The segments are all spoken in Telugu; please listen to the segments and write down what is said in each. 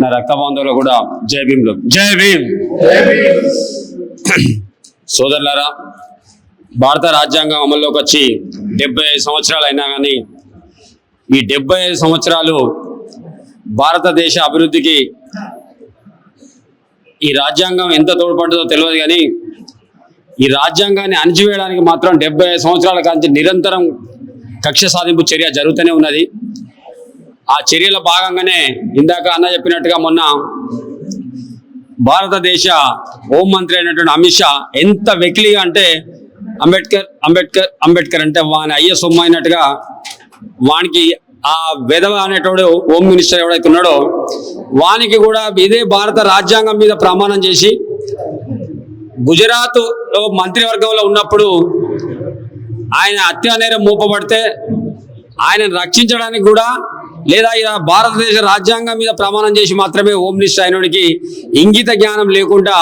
నా రక్త బంధువులు కూడా జై భీమ్లు జై భీమ్. సోదరులారా భారత రాజ్యాంగం అమల్లోకి వచ్చి డెబ్బై ఐదు సంవత్సరాలు అయినా కానీ ఈ డెబ్బై ఐదు సంవత్సరాలు భారతదేశ అభివృద్ధికి ఈ రాజ్యాంగం ఎంత తోడ్పడుతుందో తెలియదు కానీ ఈ రాజ్యాంగాన్ని అణచివేయడానికి మాత్రం డెబ్బై ఐదు సంవత్సరాల కాంచి నిరంతరం కక్ష సాధింపు చర్య జరుగుతూనే ఉన్నది. ఆ చర్యల భాగంగానే ఇందాక అన్న చెప్పినట్టుగా మొన్న భారతదేశ హోంమంత్రి అయినటువంటి అమిత్ షా ఎంత వెకిలిగా అంటే అంబేద్కర్ అంబేద్కర్ అంబేద్కర్ అంటే వాని అయ్య సొమ్ము అయినట్టుగా వానికి ఆ విధవ అనేటోడు హోమ్ మినిస్టర్ ఎవడైతే ఉన్నాడో వానికి కూడా ఇదే భారత రాజ్యాంగం మీద ప్రమాణం చేసి గుజరాత్లో మంత్రివర్గంలో ఉన్నప్పుడు ఆయన హత్యా నేరం మోపబడితే ఆయనను రక్షించడానికి కూడా లేదా ఇలా భారతదేశ రాజ్యాంగం మీద ప్రమాణం చేసి మాత్రమే హోమ్ మినిస్టర్ అయినోడికి ఇంగిత జ్ఞానం లేకుండా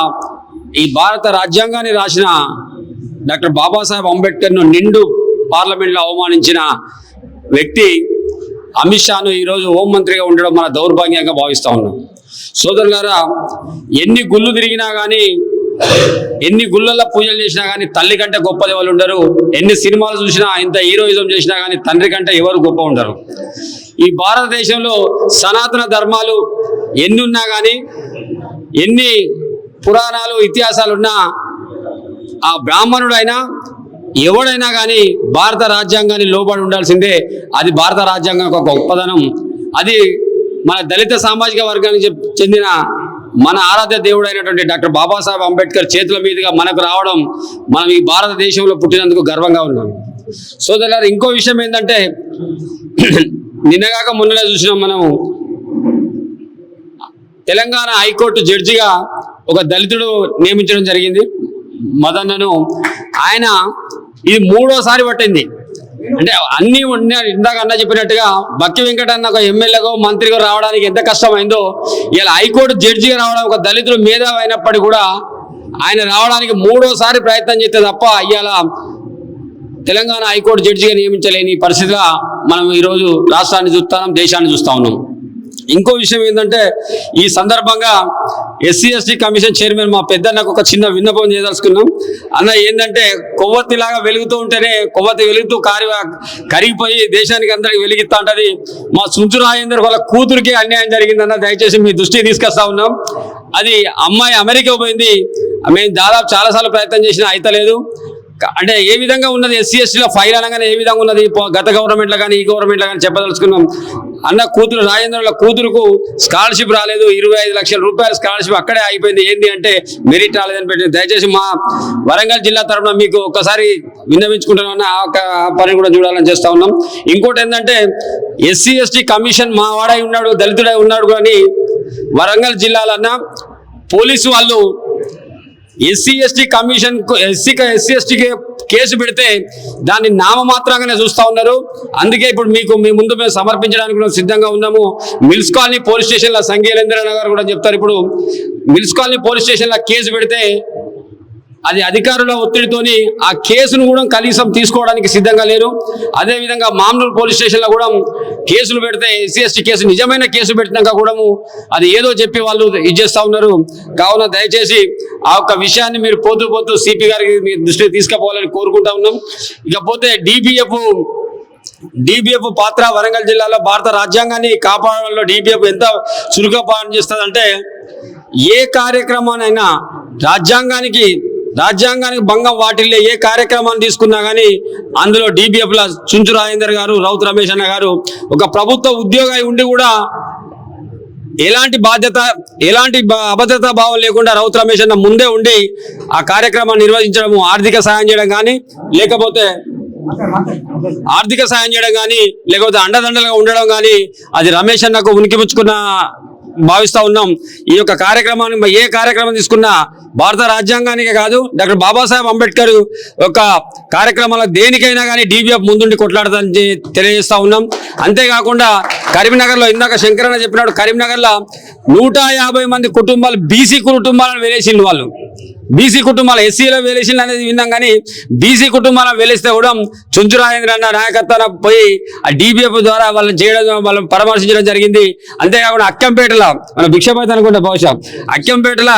ఈ భారత రాజ్యాంగాన్ని రాసిన డాక్టర్ బాబాసాహెబ్ అంబేద్కర్ను నిండు పార్లమెంట్లో అవమానించిన వ్యక్తి అమిత్ షాను ఈరోజు హోంమంత్రిగా ఉండడం మన దౌర్భాగ్యంగా భావిస్తా ఉన్నాం. సోదరులారా ఎన్ని గుళ్ళు తిరిగినా కానీ ఎన్ని గుళ్ళల్లో పూజలు చేసినా కానీ తల్లి కంటే గొప్పది వాళ్ళు ఉండరు. ఎన్ని సినిమాలు చూసినా ఇంత హీరోయిజం చేసినా కానీ తండ్రి కంటే ఎవరు గొప్ప ఉండరు. ఈ భారతదేశంలో సనాతన ధర్మాలు ఎన్ని ఉన్నా కానీ ఎన్ని పురాణాలు ఇతిహాసాలు ఉన్నా ఆ బ్రాహ్మణుడైనా ఎవడైనా కానీ భారత రాజ్యాంగాన్ని లోబడి ఉండాల్సిందే. అది భారత రాజ్యాంగం ఒక గొప్పదనం. అది మన దళిత సామాజిక వర్గానికి చెప్- చెందిన మన ఆరాధ్య దేవుడు అయినటువంటి డాక్టర్ బాబాసాహెబ్ అంబేద్కర్ చేతుల మీదుగా మనకు రావడం మనం ఈ భారతదేశంలో పుట్టినందుకు గర్వంగా ఉన్నాం. సోదరులారు ఇంకో విషయం ఏంటంటే నిన్నగాక మొన్ననే చూసినాం మనం తెలంగాణ హైకోర్టు జడ్జిగా ఒక దళితుడు నియమించడం జరిగింది. మదన్నను ఆయన ఇది మూడోసారి పట్టింది. అంటే అన్ని ఇందాక అన్న చెప్పినట్టుగా బక్కి వెంకటన్న ఒక ఎమ్మెల్యేగో మంత్రిగా రావడానికి ఎంత కష్టమైందో ఇలా హైకోర్టు జడ్జిగా రావడం ఒక దళితుడు మేధావి అయినప్పటికీ కూడా ఆయన రావడానికి మూడోసారి ప్రయత్నం చేస్తే తప్ప ఇవాళ తెలంగాణ హైకోర్టు జడ్జిగా నియమించలేని పరిస్థితిగా మనం ఈరోజు రాష్ట్రాన్ని చూస్తున్నాం దేశాన్ని చూస్తా ఉన్నాం. ఇంకో విషయం ఏంటంటే ఈ సందర్భంగా ఎస్సీ ఎస్టీ కమిషన్ చైర్మన్ మా పెద్దన్నకు ఒక చిన్న విన్నపం చేయదలుచుకున్నాం. అన్న ఏంటంటే కొవ్వొత్తిలాగా వెలుగుతూ ఉంటేనే కొవ్వొత్తి వెలుగుతూ కారి కరిగిపోయి దేశానికి అందరికి వెలిగిస్తా ఉంటుంది. మా సుంచు రాజేందర్ వాళ్ళ కూతురికి అన్యాయం జరిగిందన్న దయచేసి మీ దృష్టికి తీసుకొస్తా ఉన్నాం. అది అమ్మాయి అమెరికా పోయింది. మేము దాదాపు చాలాసార్లు ప్రయత్నం చేసినా అయితలేదు. అంటే ఏ విధంగా ఉన్నది ఎస్సీ ఎస్టీలో ఫైల్ అనగానే ఏ విధంగా ఉన్నది? గత గవర్నమెంట్లో కానీ ఈ గవర్నమెంట్లో కానీ చెప్పదలుచుకున్నాం. అన్న కూతురు రాజేంద్రుల కూతురుకు స్కాలర్షిప్ రాలేదు. ఇరవై ఐదు లక్షల రూపాయల స్కాలర్షిప్ అక్కడే అయిపోయింది ఏంటి అంటే మెరిట్ రాలేదని పెట్టింది. దయచేసి మా వరంగల్ జిల్లా తరఫున మీకు ఒక్కసారి విన్నవించుకుంటున్నామన్న ఆ ఒక పని కూడా చూడాలని చేస్తా ఉన్నాం. ఇంకోటి ఏంటంటే ఎస్సీ ఎస్టీ కమిషన్ మా వాడై ఉన్నాడు దళితుడై ఉన్నాడు కానీ వరంగల్ జిల్లాలన్నా పోలీసు వాళ్ళు SC ST commission SC SC ఎస్టీకి కేసు పెడితే దాన్ని నామమాత్రంగానే చూస్తా ఉన్నారు. అందుకే ఇప్పుడు మీకు మీ ముందు మేము సమర్పించడానికి కూడా సిద్ధంగా ఉన్నాము. మిల్స్ కాలనీ పోలీస్ స్టేషన్లో సంగీలేంద్రన్న గారు కూడా చెప్తారు ఇప్పుడు. మిల్స్ కాలనీ పోలీస్ స్టేషన్లో కేసు పెడితే అది అధికారుల ఒత్తిడితోని ఆ కేసును కూడా కనీసం తీసుకోవడానికి సిద్ధంగా లేరు. అదేవిధంగా మామూలు పోలీస్ స్టేషన్లో కూడా కేసులు పెడితే ఎస్సీ ఎస్టీ కేసు నిజమైన కేసు పెట్టినాక కూడా అది ఏదో చెప్పి వాళ్ళు ఇది ఉన్నారు. కావున దయచేసి ఆ ఒక్క విషయాన్ని మీరు పోతూ పోతూ సిపి గారికి మీ దృష్టికి తీసుకుపోవాలని కోరుకుంటా ఉన్నాం. ఇకపోతే డిబిఎఫ్ డిబిఎఫ్ పాత్ర వరంగల్ జిల్లాలో భారత రాజ్యాంగాన్ని కాపాడడంలో డిబిఎఫ్ ఎంత చురుగ్గా పనిచేస్తుందంటే ఏ కార్యక్రమానైనా రాజ్యాంగానికి రాజ్యాంగానికి భంగం వాటిల్లే ఏ కార్యక్రమాన్ని తీసుకున్నా కానీ అందులో డిబిఎఫ్ల చుంచు రాజేందర్ గారు రౌత్ రమేష్ అన్న గారు ఒక ప్రభుత్వ ఉద్యోగి ఉండి కూడా ఎలాంటి బాధ్యత ఎలాంటి అభద్రతా భావం లేకుండా రౌత్ రమేష్ అన్న ముందే ఉండి ఆ కార్యక్రమాన్ని నిర్వహించడము ఆర్థిక సాయం చేయడం కానీ లేకపోతే ఆర్థిక సాయం చేయడం కానీ లేకపోతే అండదండలుగా ఉండడం కానీ అది రమేష్ అన్నకు ఉనికిపుచ్చుకున్న భావిస్తా ఉన్నాం. ఈ యొక్క కార్యక్రమాన్ని ఏ కార్యక్రమం తీసుకున్నా భారత రాజ్యాంగానికి కాదు డాక్టర్ బాబాసాహెబ్ అంబేద్కర్ యొక్క కార్యక్రమాల దేనికైనా కానీ డీబీఎఫ్ ముందుండి కొట్లాడదని తెలియజేస్తూ తెలియజేస్తా ఉన్నాం. అంతేకాకుండా కరీంనగర్లో ఇందాక శంకరన్న చెప్పినాడు కరీంనగర్లో నూట యాభై మంది కుటుంబాలు బీసీ కుటుంబాలను వెలేసిండు వాళ్ళు. బీసీ కుటుంబాలు ఎస్సీలో వెలిసింది అనేది విన్నాం కానీ బీసీ కుటుంబాలను వెలిస్తే కూడా చుంచు రాజేంద్ర అన్న నాయకత్వాన పోయి ఆ డీబీఎఫ్ ద్వారా వాళ్ళని చేయడం వాళ్ళని పరామర్శించడం జరిగింది. అంతేకాకుండా అక్కంపేటలో మన భిక్షపతి అనుకుంటే బహుశా అక్కంపేటలో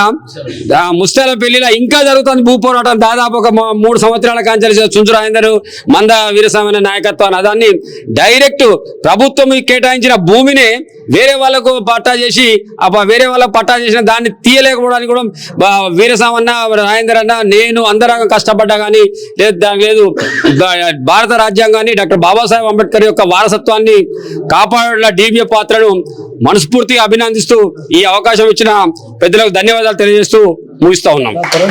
ముస్తాల పెళ్ళిలో ఇంకా జరుగుతుంది భూ పోరాటం. దాదాపు ఒక మూడు సంవత్సరాల కాంచెలు చుంచు రాజేందర్ మంద వీరస్వామి నాయకత్వాన్ని దాన్ని డైరెక్ట్ ప్రభుత్వం కేటాయించిన భూమిని వేరే వాళ్ళకు పట్టా చేసి వేరే వాళ్ళకు పట్టా చేసిన దాన్ని తీయలేకపోవడానికి కూడా బా- వీరస్వామన్న రాజేంద్ర అన్న నేను అందరం కష్టపడ్డా కానీ లేదు దానికి లేదు. భారత రాజ్యాంగాన్ని డాక్టర్ బాబాసాహెబ్ అంబేద్కర్ యొక్క వారసత్వాన్ని కాపాడేలా డీబీఏ పాత్రను మనస్ఫూర్తిగా అభినందిస్తూ ఈ అవకాశం ఇచ్చిన పెద్దలకు ధన్యవాదాలు తెలియజేస్తూ ముగిస్తా ఉన్నాం.